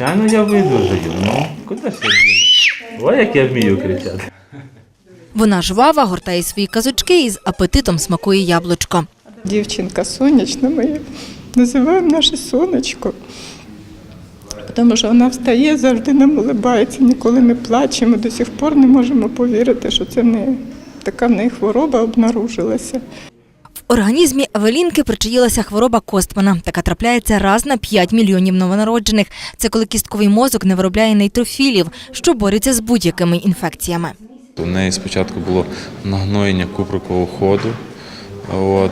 Звичайно, я видужаю. Ну, куди ж я діну? Ой, як я вмію кричати. Вона жвава, гортає свої казочки і з апетитом смакує яблучко. Дівчинка сонячна, ми її називаємо наше сонечко. Тому що вона встає, завжди нам улибається, ніколи не плаче. Ми до сих пор не можемо повірити, що це не така в неї хвороба обнаружилася. Організмі Евелінки причаїлася хвороба Костмана. Така трапляється раз на 5 мільйонів новонароджених. Це коли кістковий мозок не виробляє нейтрофілів, що борються з будь-якими інфекціями. У неї спочатку було нагноєння куприкового ходу. От,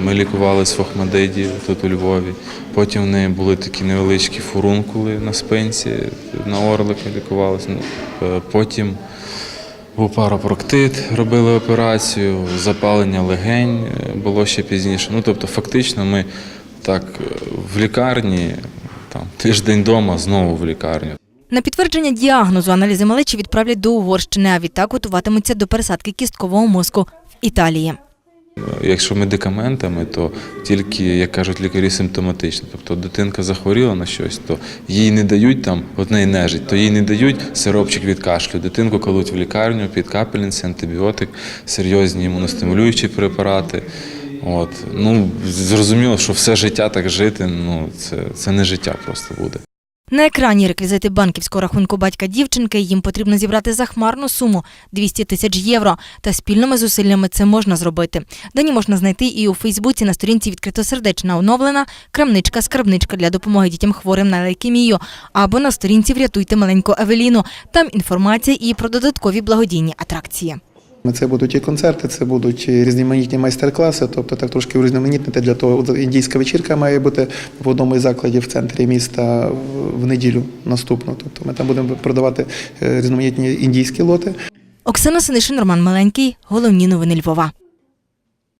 ми лікувалися в Охмадиді тут у Львові. Потім в неї були такі невеличкі фурункули на спинці, на орлика лікувалися. Ну, е, Потім був паропроктит, робили операцію, запалення легень е, було ще пізніше. Ну, тобто, фактично, ми так е, в лікарні, там, тиждень вдома, знову в лікарню. На підтвердження діагнозу аналізи малечі відправлять до Угорщини, а відтак готуватимуться до пересадки кісткового мозку в Італії. Якщо медикаментами, то тільки, як кажуть лікарі, симптоматично. Тобто дитинка захворіла на щось, то їй не дають там, от неї нежить, то їй не дають сиропчик від кашлю. Дитинку кладуть в лікарню під капельниці, антибіотик, серйозні імуностимулюючі препарати. От. Ну, зрозуміло, що все життя так жити, ну, це, це не життя просто буде. На екрані реквізити банківського рахунку батька дівчинки. Їм потрібно зібрати захмарну суму 200 тисяч євро. Та спільними зусиллями це можна зробити. Дані можна знайти і у Фейсбуці на сторінці відкритосердечна оновлена крамничка скарбничка для допомоги дітям хворим на лейкемію або на сторінці Врятуйте маленьку Евеліну. Там інформація і про додаткові благодійні атракції. Це будуть і концерти, це будуть різноманітні майстер-класи, тобто так трошки урізноманітнити для того. Індійська вечірка має бути в одному із закладів в центрі міста в- в неділю наступну. Тобто ми там будемо продавати е, різноманітні індійські лоти. Оксана Синишин, Роман Маленький. Головні новини Львова.